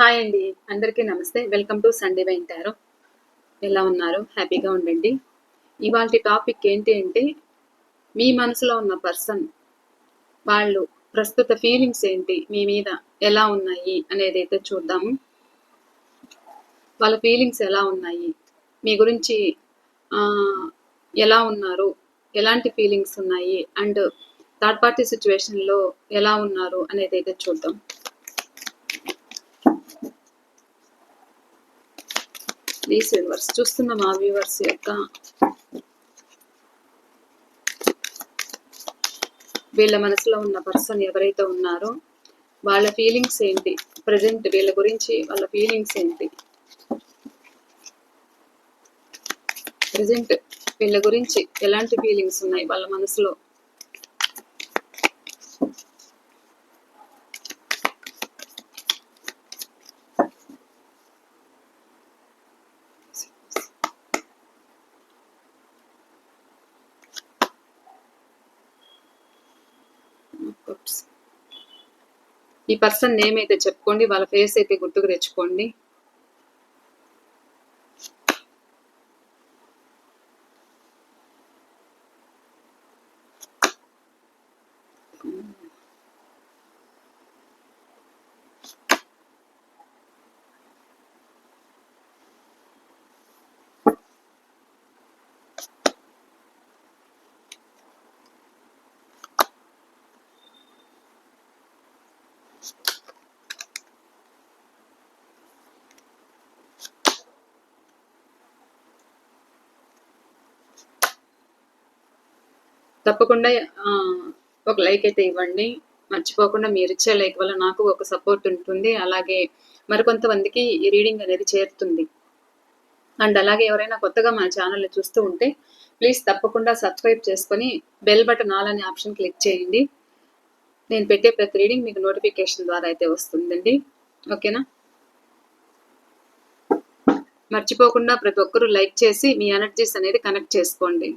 Hi అండి. అందరికీ నమస్తే. Welcome to Sunday wine tarot ఎలా ఉన్నారు? హ్యాపీగా ఉండండి. ఇవాళ టాపిక్ ఏంటి అంటే మీ మనసులో ఉన్న పర్సన్ వాళ్ళు ప్రస్తుత ఫీలింగ్స్ ఏంటి? మీ మీద ఎలా ఉన్నాయి అనేది అయితే చూద్దాము. వాళ్ళ ఫీలింగ్స్ ఎలా ఉన్నాయి? మీ గురించి ఎలా ఉన్నారు? ఎలాంటి ఫీలింగ్స్ ఉన్నాయి? అండ్ థర్డ్ పార్టీ సిచ్యువేషన్లో ఎలా ఉన్నారు అనేది అయితే చూద్దాం. ప్లీజ్ వ్యూవర్స్ చూస్తున్న మా వ్యూవర్స్ యొక్క వీళ్ళ మనసులో ఉన్న పర్సన్ ఎవరైతే ఉన్నారో వాళ్ళ ఫీలింగ్స్ ఏంటి? ప్రజెంట్ వీళ్ళ గురించి వాళ్ళ ఫీలింగ్స్ ఏంటి? ప్రజెంట్ వీళ్ళ గురించి ఎలాంటి ఫీలింగ్స్ ఉన్నాయి? వాళ్ళ మనసులో ఈ పర్సన్ నేమ్ అయితే చెప్పుకోండి వాళ్ళ ఫేస్ అయితే గుర్తుకు తెచ్చుకోండి. తప్పకుండా ఒక లైక్ అయితే ఇవ్వండి. మర్చిపోకుండా మీరు ఇచ్చే లైక్ వల్ల నాకు ఒక సపోర్ట్ ఉంటుంది. అలాగే మరికొంతమందికి ఈ రీడింగ్ అనేది చేరుతుంది. అండ్ అలాగే ఎవరైనా కొత్తగా మన ఛానల్ని చూస్తూ ఉంటే ప్లీజ్ తప్పకుండా సబ్స్క్రైబ్ చేసుకొని బెల్ బటన్ ఆల్ అనే ఆప్షన్ క్లిక్ చేయండి. నేను పెట్టే ప్రతి రీడింగ్ మీకు నోటిఫికేషన్ ద్వారా అయితే వస్తుందండి. ఓకేనా? మర్చిపోకుండా ప్రతి ఒక్కరూ లైక్ చేసి మీ ఎనర్జీస్ అనేది కనెక్ట్ చేసుకోండి.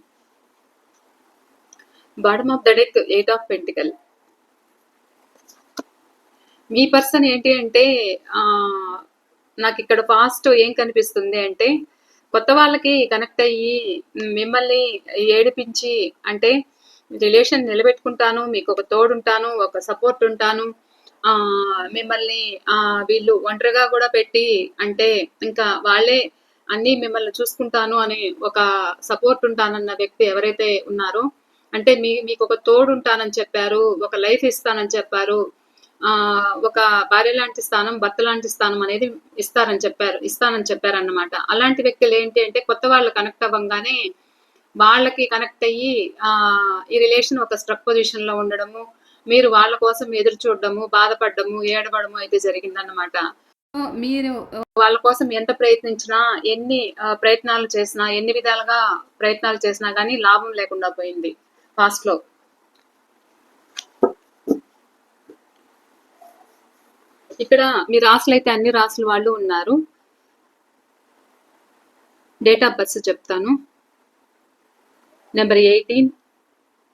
Bottom of the deck eight of pentacle me person ఏంటి అంటే నాకు ఇక్కడ ఫాస్ట్ ఏం కనిపిస్తుంది అంటే కొత్త వాళ్ళకి కనెక్ట్ అయ్యి మిమ్మల్ని ఏడిపించి అంటే రిలేషన్ నిలబెట్టుకుంటాను మీకు ఒక తోడుంటాను ఒక సపోర్ట్ ఉంటాను మిమ్మల్ని వీళ్ళు ఒంటరిగా కూడా పెట్టి అంటే ఇంకా వాళ్ళే అన్ని మిమ్మల్ని చూసుకుంటాను అని ఒక సపోర్ట్ ఉంటానన్న వ్యక్తి ఎవరైతే ఉన్నారో అంటే మీ మీకు ఒక తోడు ఉంటానని చెప్పారు ఒక లైఫ్ ఇస్తానని చెప్పారు ఆ ఒక భార్య లాంటి స్థానం భర్త లాంటి స్థానం అనేది ఇస్తారని చెప్పారు ఇస్తానని చెప్పారు అన్నమాట అలాంటి వ్యక్తులు ఏంటి అంటే కొత్త వాళ్ళు కనెక్ట్ అవ్వగానే వాళ్ళకి కనెక్ట్ అయ్యి ఆ ఈ రిలేషన్ ఒక స్ట్రక్ పొజిషన్లో ఉండడము మీరు వాళ్ళ కోసం ఎదురు చూడడము బాధపడడము ఏడవడము అయితే జరిగిందన్నమాట. మీరు వాళ్ళ కోసం ఎంత ప్రయత్నించినా ఎన్ని ప్రయత్నాలు చేసినా ఎన్ని విధాలుగా ప్రయత్నాలు చేసినా కానీ లాభం లేకుండా పోయింది. ఫాస్ట్లో ఇక్కడ మీ రాసులు అయితే అన్ని రాసుల వాళ్ళు ఉన్నారు. డేట్ ఆఫ్ బర్త్ చెప్తాను. Number eighteen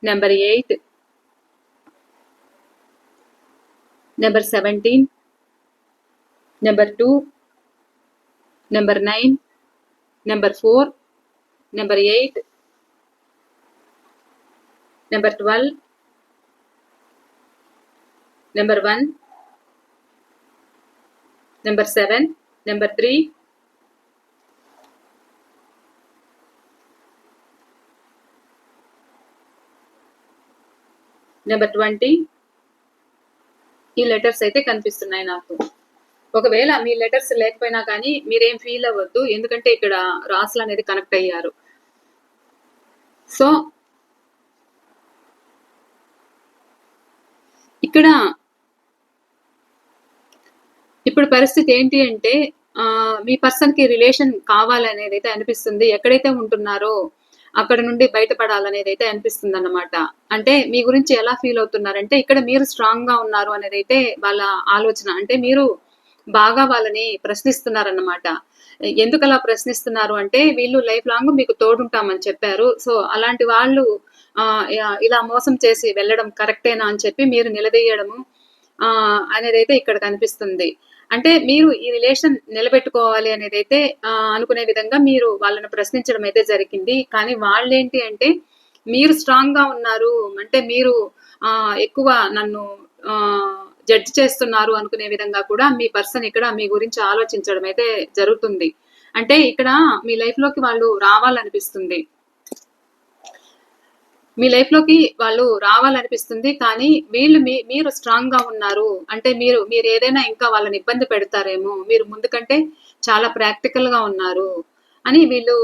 number eight number seventeen number two number nine number four number eight number twelve number one number seven number three number twenty ఈ లెటర్స్ అయితే కనిపిస్తున్నాయి నాకు. ఒకవేళ మీ లెటర్స్ లేకపోయినా కానీ మీరేం ఫీల్ అవ్వద్దు. ఎందుకంటే ఇక్కడ రాసులు అనేది కనెక్ట్ అయ్యారు. సో ఇక్కడ ఇప్పుడు పరిస్థితి ఏంటి అంటే ఆ, మీ పర్సన్కి రిలేషన్ కావాలనేది అయితే అనిపిస్తుంది. ఎక్కడైతే ఉంటున్నారో అక్కడ నుండి బయటపడాలనేది అయితే అనిపిస్తుంది అన్నమాట అంటే మీ గురించి ఎలా ఫీల్ అవుతున్నారంటే ఇక్కడ మీరు స్ట్రాంగ్గా ఉన్నారు అనేది అయితే వాళ్ళ ఆలోచన. అంటే మీరు బాగా వాళ్ళని ప్రశ్నిస్తున్నారన్నమాట. ఎందుకు అలా ప్రశ్నిస్తున్నారు అంటే వీళ్ళు లైఫ్ లాంగ్ మీకు తోడుంటామని చెప్పారు. సో అలాంటి వాళ్ళు ఇలా మోసం చేసి వెళ్ళడం కరెక్టేనా అని చెప్పి మీరు నిలదీయడము ఆ, అనేది అయితే ఇక్కడ కనిపిస్తుంది. అంటే మీరు ఈ రిలేషన్ నిలబెట్టుకోవాలి అనేది అయితే అనుకునే విధంగా మీరు వాళ్ళని ప్రశ్నించడం అయితే జరిగింది. కానీ వాళ్ళేంటి అంటే మీరు స్ట్రాంగ్గా ఉన్నారు అంటే మీరు ఎక్కువ నన్ను ఆ జడ్జ్ చేస్తున్నారు అనుకునే విధంగా కూడా మీ పర్సన్ ఇక్కడ మీ గురించి ఆలోచించడం అయితే జరుగుతుంది. అంటే ఇక్కడ మీ లైఫ్లోకి వాళ్ళు రావాలనిపిస్తుంది. మీ లైఫ్లోకి వాళ్ళు రావాలనిపిస్తుంది కానీ వీళ్ళు మీ మీరు స్ట్రాంగ్గా ఉన్నారు. అంటే మీరు మీరు ఏదైనా ఇంకా వాళ్ళని ఇబ్బంది పెడతారేమో మీరు ముందు కంటే చాలా ప్రాక్టికల్గా ఉన్నారు అని వీళ్ళు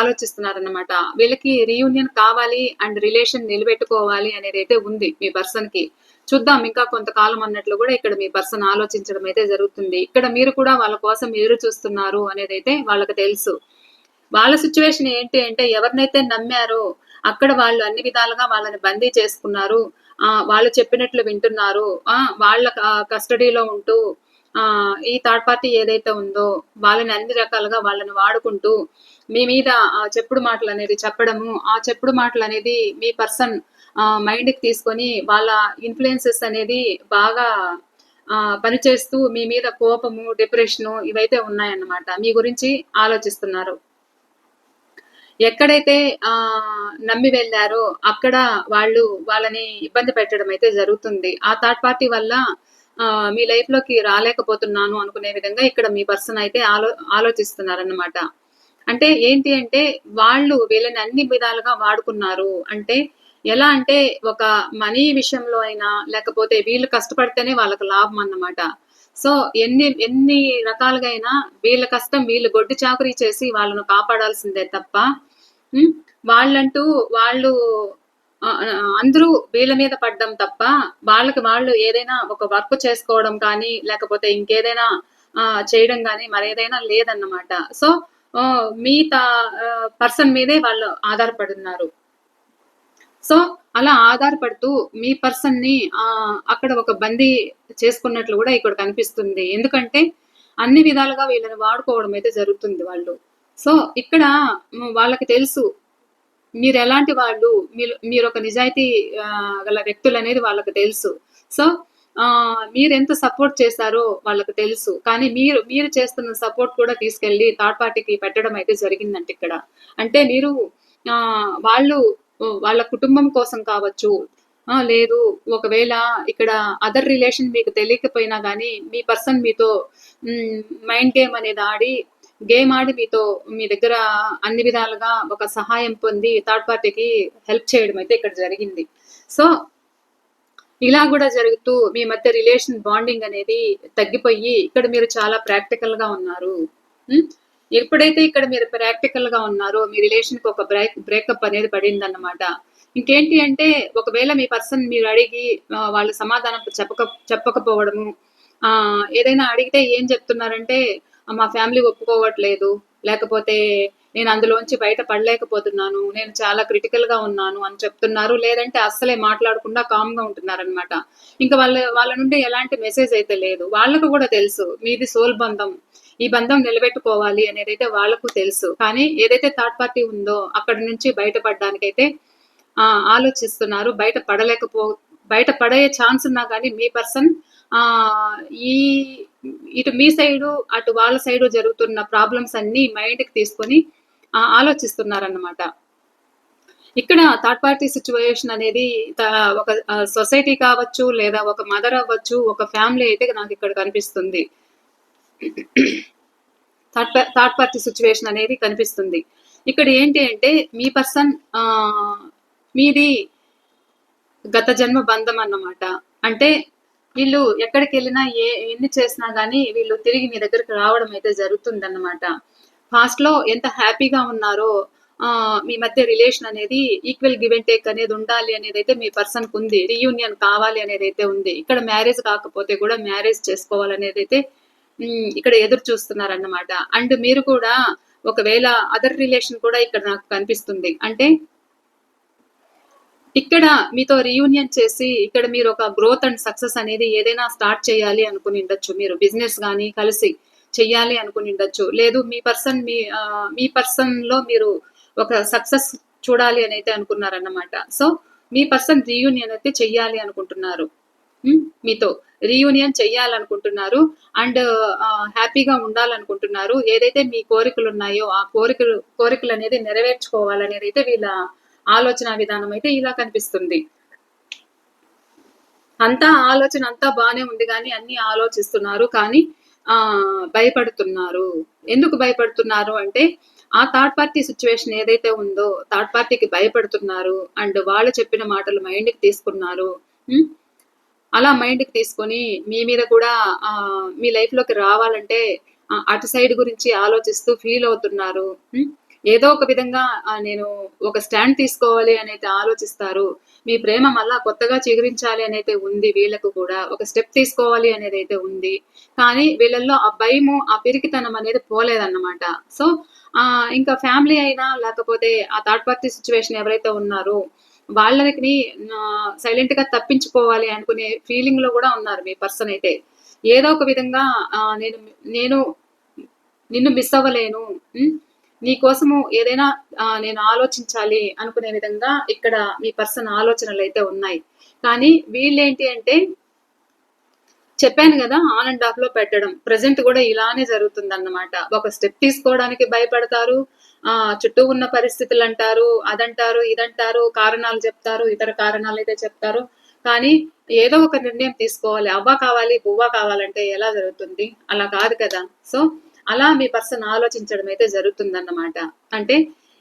ఆలోచిస్తున్నారన్నమాట. వీళ్ళకి రీయూనియన్ కావాలి అండ్ రిలేషన్ నిలబెట్టుకోవాలి అనేది అయితే ఉంది మీ పర్సన్కి. చూద్దాం ఇంకా కొంతకాలం అన్నట్లు కూడా ఇక్కడ మీ పర్సన్ ఆలోచించడం అయితే జరుగుతుంది. ఇక్కడ మీరు కూడా వాళ్ళ కోసం ఎదురు చూస్తున్నారు అనేది అయితే వాళ్ళకి తెలుసు. వాళ్ళ సిచ్యువేషన్ ఏంటి అంటే ఎవరినైతే నమ్మారో అక్కడ వాళ్ళు అన్ని విధాలుగా వాళ్ళని బందీ చేసుకున్నారు. ఆ వాళ్ళు చెప్పినట్లు వింటున్నారు. ఆ వాళ్ళ కస్టడీలో ఉంటూ ఆ ఈ థర్డ్ పార్టీ ఏదైతే ఉందో వాళ్ళని అన్ని రకాలుగా వాళ్ళని వాడుకుంటూ మీ మీద ఆ చెప్పుడు మాటలు అనేది చెప్పడము ఆ చెప్పుడు మాటలు అనేది మీ పర్సన్ మైండ్కి తీసుకొని వాళ్ళ ఇన్ఫ్లుయెన్సెస్ అనేది బాగా పనిచేస్తూ మీ మీద కోపము డిప్రెషను ఇవైతే ఉన్నాయన్నమాట. మీ గురించి ఆలోచిస్తున్నారు. ఎక్కడైతే ఆ నమ్మి వెళ్ళారో అక్కడ వాళ్ళు వాళ్ళని ఇబ్బంది పెట్టడం అయితే జరుగుతుంది. ఆ థర్డ్ పార్టీ వల్ల మీ లైఫ్లోకి రాలేకపోతున్నాను అనుకునే విధంగా ఇక్కడ మీ పర్సన్ అయితే ఆలో ఆలోచిస్తున్నారన్నమాట. అంటే ఏంటి అంటే వాళ్ళు వీళ్ళని అన్ని విధాలుగా వాడుకున్నారు. అంటే ఎలా అంటే ఒక మనీ విషయంలో అయినా లేకపోతే వీళ్ళు కష్టపడితేనే వాళ్ళకి లాభం అన్నమాట. సో ఎన్ని ఎన్ని రకాలుగా అయినా వీళ్ళ కష్టం వీళ్ళు గొడ్డు చాకరీ చేసి వాళ్ళను కాపాడాల్సిందే తప్ప వాళ్ళంటూ వాళ్ళు అందరూ వీళ్ళ మీద పడ్డం తప్ప వాళ్ళకి వాళ్ళు ఏదైనా ఒక వర్క్ చేసుకోవడం కానీ లేకపోతే ఇంకేదైనా చేయడం కానీ మరేదైనా లేదన్నమాట. సో మీ పర్సన్ మీదే వాళ్ళు ఆధారపడున్నారు సో అలా ఆధారపడుతూ మీ పర్సన్ని అక్కడ ఒక బందీ చేసుకున్నట్లు కూడా ఇక్కడ కనిపిస్తుంది. ఎందుకంటే అన్ని విధాలుగా వీళ్ళని వాడుకోవడం అయితే జరుగుతుంది వాళ్ళు. సో ఇక్కడ వాళ్ళకి తెలుసు మీరు ఎలాంటి వాళ్ళు మీరు మీరు ఒక నిజాయితీ గల వ్యక్తులు అనేది వాళ్ళకి తెలుసు. సో మీరు ఎంత సపోర్ట్ చేశారో వాళ్ళకి తెలుసు. కానీ మీరు మీరు చేస్తున్న సపోర్ట్ కూడా తీసుకెళ్ళి థర్డ్ పార్టీకి పెట్టడం అయితే జరిగిందంటే ఇక్కడ. అంటే మీరు వాళ్ళు వాళ్ళ కుటుంబం కోసం కావచ్చు. లేదు ఒకవేళ ఇక్కడ అదర్ రిలేషన్ మీకు తెలియకపోయినా కానీ మీ పర్సన్ మీతో మైండ్ గేమ్ అనేది ఆడి గేమ్ ఆడి మీతో మీ దగ్గర అన్ని విధాలుగా ఒక సహాయం పొంది థర్డ్ పార్టీకి హెల్ప్ చేయడం అయితే ఇక్కడ జరిగింది. సో ఇలా కూడా జరుగుతూ మీ మధ్య రిలేషన్ బాండింగ్ అనేది తగ్గిపోయి ఇక్కడ మీరు చాలా ప్రాక్టికల్గా ఉన్నారు. ఎప్పుడైతే ఇక్కడ మీరు ప్రాక్టికల్గా ఉన్నారో మీ రిలేషన్కి ఒక బ్రేక్ బ్రేకప్ అనేది పడింది అన్నమాట ఇంకేంటి అంటే ఒకవేళ మీ పర్సన్ మీరు అడిగి వాళ్ళు సమాధానం చెప్పక చెప్పకపోవడము ఆ ఏదైనా అడిగితే ఏం చెప్తున్నారంటే మా ఫ్యామిలీ ఒప్పుకోవట్లేదు. లేకపోతే నేను అందులోంచి బయట పడలేకపోతున్నాను. నేను చాలా క్రిటికల్గా ఉన్నాను అని చెప్తున్నారు. లేదంటే అస్సలే మాట్లాడకుండా కామ్గా ఉంటున్నారనమాట ఇంకా వాళ్ళ వాళ్ళ నుండి ఎలాంటి మెసేజ్ అయితే లేదు. వాళ్ళకు కూడా తెలుసు. మీది సోల్ బంధం. ఈ బంధం నిలబెట్టుకోవాలి అనేది అయితే వాళ్ళకు తెలుసు. కానీ ఏదైతే థర్డ్ పార్టీ ఉందో అక్కడి నుంచి బయటపడడానికైతే ఆలోచిస్తున్నారు. బయట పడలేకపో బయట పడే ఛాన్స్ ఉన్నా కానీ మీ పర్సన్ ఆ ఈ ఇటు మీ సైడు అటు వాళ్ళ సైడు జరుగుతున్న ప్రాబ్లమ్స్ అన్ని మైండ్కి తీసుకొని ఆలోచిస్తున్నారన్నమాట. ఇక్కడ థర్డ్ పార్టీ సిచ్యువేషన్ అనేది ఒక సొసైటీ కావచ్చు లేదా ఒక మదర్ అవ్వచ్చు ఒక ఫ్యామిలీ అయితే నాకు ఇక్కడ కనిపిస్తుంది. థర్డ్ థర్డ్ పార్టీ సిచ్యువేషన్ అనేది కనిపిస్తుంది. ఇక్కడ ఏంటి అంటే మీ పర్సన్ మీది గత జన్మ బంధం అన్నమాట. అంటే వీళ్ళు ఎక్కడికి వెళ్ళినా ఏ ఎన్ని చేసినా కానీ వీళ్ళు తిరిగి మీ దగ్గరికి రావడం అయితే జరుగుతుంది అన్నమాట లో ఎంత హ్యాపీగా ఉన్నారో మీ మధ్య రిలేషన్ అనేది ఈక్వల్ గివ్ అండ్ టేక్ అనేది ఉండాలి అనేది అయితే మీ పర్సన్ ఉంది. రీయూనియన్ కావాలి అనేది అయితే ఉంది. ఇక్కడ మ్యారేజ్ కాకపోతే కూడా మ్యారేజ్ చేసుకోవాలనేది అయితే ఇక్కడ ఎదురు చూస్తున్నారన్నమాట. అండ్ మీరు కూడా ఒకవేళ అదర్ రిలేషన్ కూడా ఇక్కడ నాకు కనిపిస్తుంది. అంటే ఇక్కడ మీతో రీయూనియన్ చేసి ఇక్కడ మీరు ఒక గ్రోత్ అండ్ సక్సెస్ అనేది ఏదైనా స్టార్ట్ చేయాలి అనుకుని ఉండొచ్చు. మీరు బిజినెస్ కానీ కలిసి చెయ్యాలి అనుకుని ఉండొచ్చు. లేదు మీ పర్సన్ మీ మీ పర్సన్లో మీరు ఒక సక్సెస్ చూడాలి అని అయితే అనుకున్నారన్నమాట. సో మీ పర్సన్ రీయూనియన్ అయితే చెయ్యాలి అనుకుంటున్నారు. మీతో రీయూనియన్ చెయ్యాలనుకుంటున్నారు. అండ్ హ్యాపీగా ఉండాలనుకుంటున్నారు. ఏదైతే మీ కోరికలు ఉన్నాయో ఆ కోరికలు కోరికలు అనేది నెరవేర్చుకోవాలనేది అయితే వీళ్ళ ఆలోచన విధానం అయితే ఇలా కనిపిస్తుంది. అంతా ఆలోచన అంతా బాగానే ఉంది కానీ అన్ని ఆలోచిస్తున్నారు కానీ ఆ భయపడుతున్నారు. ఎందుకు భయపడుతున్నారు అంటే ఆ థర్డ్ పార్టీ సిచ్యువేషన్ ఏదైతే ఉందో థర్డ్ పార్టీకి భయపడుతున్నారు. అండ్ వాళ్ళు చెప్పిన మాటలు మైండ్కి తీసుకున్నారు. అలా మైండ్కి తీసుకొని మీ మీద కూడా మీ లైఫ్లోకి రావాలంటే అటు సైడ్ గురించి ఆలోచిస్తూ ఫీల్ అవుతున్నారు. ఏదో ఒక విధంగా నేను ఒక స్టాండ్ తీసుకోవాలి అనైతే ఆలోచిస్తారు. మీ ప్రేమ మళ్ళా కొత్తగా చిగురించాలి అనేది ఉంది వీళ్ళకు కూడా. ఒక స్టెప్ తీసుకోవాలి అనేది అయితే ఉంది. కానీ వీళ్ళల్లో ఆ భయము ఆ పిరికితనం అనేది పోలేదన్నమాట. సో ఆ ఇంకా ఫ్యామిలీ అయినా లేకపోతే ఆ థర్డ్ పార్టీ సిచ్యువేషన్ ఎవరైతే ఉన్నారో వాళ్ళకి సైలెంట్గా తప్పించుకోవాలి అనుకునే ఫీలింగ్లో కూడా ఉన్నారు మీ పర్సన్ అయితే. ఏదో ఒక విధంగా నేను నేను నిన్ను మిస్ అవ్వలేను నీ కోసము ఏదైనా నేను ఆలోచించాలి అనుకునే విధంగా ఇక్కడ మీ పర్సన్ ఆలోచనలు అయితే ఉన్నాయి. కానీ వీళ్ళేంటి అంటే చెప్పాను కదా ఆన్ అండ్ ఆఫ్లో పెట్టడం. ప్రజెంట్ కూడా ఇలానే జరుగుతుంది అన్నమాట ఒక స్టెప్ తీసుకోవడానికి భయపడతారు ఆ చుట్టూ ఉన్న పరిస్థితులు అంటారు అదంటారు ఇదంటారు కారణాలు చెప్తారు ఇతర కారణాలు అయితే చెప్తారు. కానీ ఏదో ఒక నిర్ణయం తీసుకోవాలి. అవ్వ కావాలి బువ్వ కావాలంటే ఎలా జరుగుతుంది? అలా కాదు కదా. సో అలా మీ పర్సన్ ఆలోచించడం అయితే జరుగుతుందన్నమాట. అంటే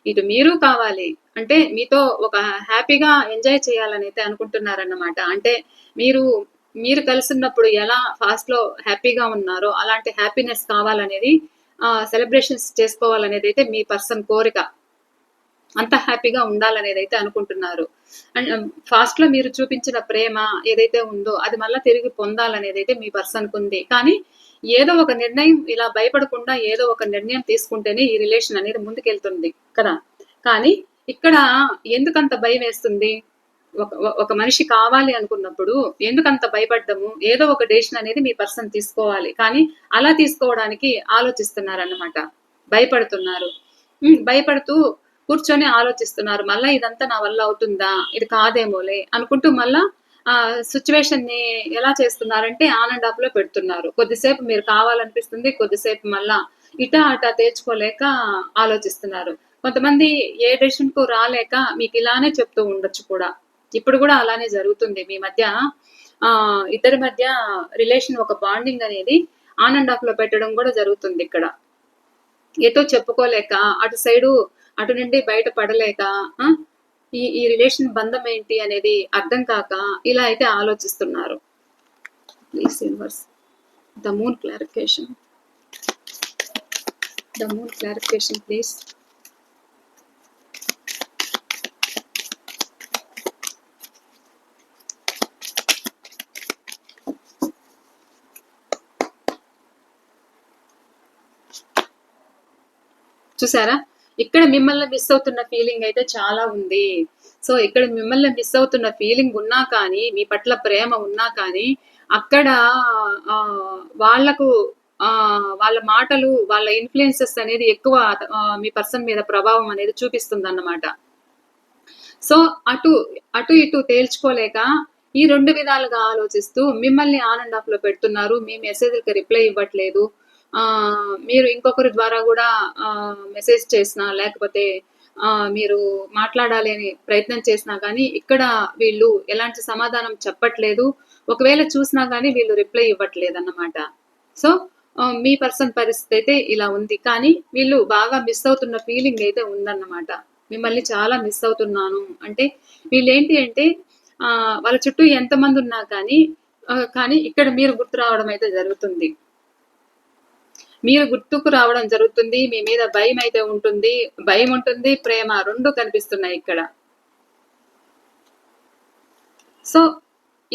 ఇటు మీరు కావాలి. అంటే మీతో ఒక హ్యాపీగా ఎంజాయ్ చేయాలని అయితే అనుకుంటున్నారన్నమాట. అంటే మీరు మీరు కలిసి ఉన్నప్పుడు ఎలా ఫాస్ట్లో హ్యాపీగా ఉన్నారో అలాంటి హ్యాపీనెస్ కావాలనేది సెలబ్రేషన్స్ చేసుకోవాలనేది అయితే మీ పర్సన్ కోరిక. అంత హ్యాపీగా ఉండాలనేది అయితే అనుకుంటున్నారు. అండ్ um, ఫాస్ట్లో మీరు చూపించిన ప్రేమ ఏదైతే ఉందో అది మళ్ళీ తిరిగి పొందాలనేది అయితే మీ పర్సన్ ఉంది కానీ ఏదో ఒక నిర్ణయం ఇలా భయపడకుండా ఏదో ఒక నిర్ణయం తీసుకుంటేనే ఈ రిలేషన్ అనేది ముందుకెళ్తుంది. కదా? కానీ ఇక్కడ ఎందుకంత భయం వేస్తుంది? ఒక ఒక మనిషి కావాలి అనుకున్నప్పుడు ఎందుకంత భయపడ్డము? ఏదో ఒక డెసిషన్ అనేది మీ పర్సన్ తీసుకోవాలి. కానీ అలా తీసుకోవడానికి ఆలోచిస్తున్నారు అన్నమాట భయపడుతున్నారు భయపడుతూ కూర్చొని ఆలోచిస్తున్నారు. మళ్ళీ ఇదంతా నా వల్ల అవుతుందా? ఇది కాదేమోలే అనుకుంటూ మళ్ళా ఆ సిచ్యువేషన్ని ఎలా చేస్తున్నారంటే ఆన్ అండ్ ఆఫ్లో పెడుతున్నారు. కొద్దిసేపు మీరు కావాలనిపిస్తుంది కొద్దిసేపు మళ్ళా ఇటా అటా తేర్చుకోలేక ఆలోచిస్తున్నారు. కొంతమంది ఏ డెసిషన్కు రాలేక మీకు ఇలానే చెప్తూ ఉండొచ్చు కూడా. ఇప్పుడు కూడా అలానే జరుగుతుంది మీ మధ్య ఆ ఇద్దరి మధ్య రిలేషన్ ఒక బాండింగ్ అనేది ఆన్ అండ్ ఆఫ్లో పెట్టడం కూడా జరుగుతుంది ఇక్కడ. ఏదో చెప్పుకోలేక అటు సైడు అటు నుండి బయట పడలేక ఈ ఈ రిలేషన్ బంధం ఏంటి అనేది అర్థం కాక ఇలా అయితే ఆలోచిస్తున్నారు. Please universe the moon clarification the moon clarification please చూసారా? ఇక్కడ మిమ్మల్ని మిస్ అవుతున్న ఫీలింగ్ అయితే చాలా ఉంది. సో ఇక్కడ మిమ్మల్ని మిస్ అవుతున్న ఫీలింగ్ ఉన్నా కానీ మీ పట్ల ప్రేమ ఉన్నా కానీ అక్కడ ఆ, వాళ్ళకు ఆ, వాళ్ళ మాటలు వాళ్ళ ఇన్ఫ్లుయెన్సెస్ అనేది ఎక్కువ మీ పర్సన్ మీద ప్రభావం అనేది చూపిస్తుంది అన్నమాట సో అటు అటు ఇటు తేల్చుకోలేక ఈ రెండు విధాలుగా ఆలోచిస్తూ మిమ్మల్ని ఆన్ అండ్ ఆఫ్లో పెడుతున్నారు. మీ మెసేజ్కి రిప్లై ఇవ్వట్లేదు. మీరు ఇంకొకరి ద్వారా కూడా మెసేజ్ చేసినా లేకపోతే మీరు మాట్లాడాలి అని ప్రయత్నం చేసినా కానీ ఇక్కడ వీళ్ళు ఎలాంటి సమాధానం చెప్పట్లేదు. ఒకవేళ చూసినా కానీ వీళ్ళు రిప్లై ఇవ్వట్లేదు అన్నమాట సో మీ పర్సన్ పరిస్థితి అయితే ఇలా ఉంది. కానీ వీళ్ళు బాగా మిస్ అవుతున్న ఫీలింగ్ అయితే ఉందన్నమాట. మిమ్మల్ని చాలా మిస్ అవుతున్నాను. అంటే వీళ్ళు ఏంటి అంటే వాళ్ళ చుట్టూ ఎంతమంది ఉన్నా కానీ కానీ ఇక్కడ మీరు గుర్తు రావడం అయితే జరుగుతుంది. మీరు గుర్తుకు రావడం జరుగుతుంది. మీ మీద భయం అయితే ఉంటుంది. భయం ఉంటుంది. ప్రేమ రెండు కనిపిస్తున్నాయి ఇక్కడ. సో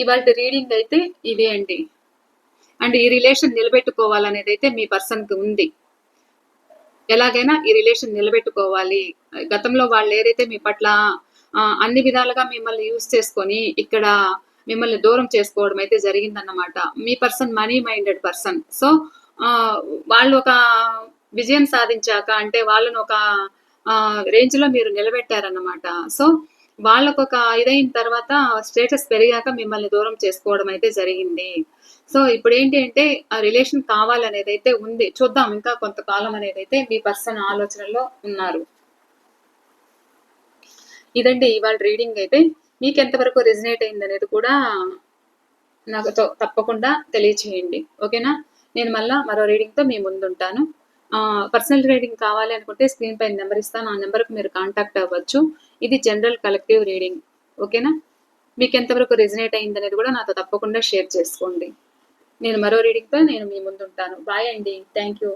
ఇవాళ రీడింగ్ అయితే ఇదే అండి. అండ్ ఈ రిలేషన్ నిలబెట్టుకోవాలనేది అయితే మీ పర్సన్కి ఉంది. ఎలాగైనా ఈ రిలేషన్ నిలబెట్టుకోవాలి. గతంలో వాళ్ళు ఏదైతే మీ పట్ల అన్ని విధాలుగా మిమ్మల్ని యూజ్ చేసుకొని ఇక్కడ మిమ్మల్ని దూరం చేసుకోవడం అయితే జరిగిందన్నమాట. మీ person money minded person so వాళ్ళు ఒక విజయం సాధించాక అంటే వాళ్ళను ఒక రేంజ్లో మీరు నిలబెట్టారన్నమాట సో వాళ్ళకొక ఇదైన తర్వాత స్టేటస్ పెరిగాక మిమ్మల్ని దూరం చేసుకోవడం అయితే జరిగింది. సో, ఇప్పుడేంటి అంటే ఆ రిలేషన్ కావాలనేదైతే ఉంది. చూద్దాం ఇంకా కొంతకాలం అయితే మీ పర్సన్ ఆలోచనలో ఉన్నారు. ఇదండి ఇవాళ రీడింగ్ అయితే. మీకు ఎంతవరకు రెజినేట్ అయింది అనేది కూడా నాకు తప్పకుండా తెలియచేయండి. ఓకేనా? నేను మళ్ళీ మరో రీడింగ్‌తో మీ ముందుంటాను. పర్సనల్ రీడింగ్ కావాలి అనుకుంటే స్క్రీన్ పైన నెంబర్ ఇస్తాను. ఆ నెంబర్కి మీరు కాంటాక్ట్ అవ్వచ్చు. ఇది జనరల్ కలెక్టివ్ రీడింగ్. ఓకేనా? మీకు ఎంతవరకు రెజినేట్ అయింది అయిందనేది కూడా నాతో తప్పకుండా షేర్ చేసుకోండి. నేను మరో రీడింగ్‌తో నేను మీ ముందుంటాను. బాయ్ అండి. Thank you.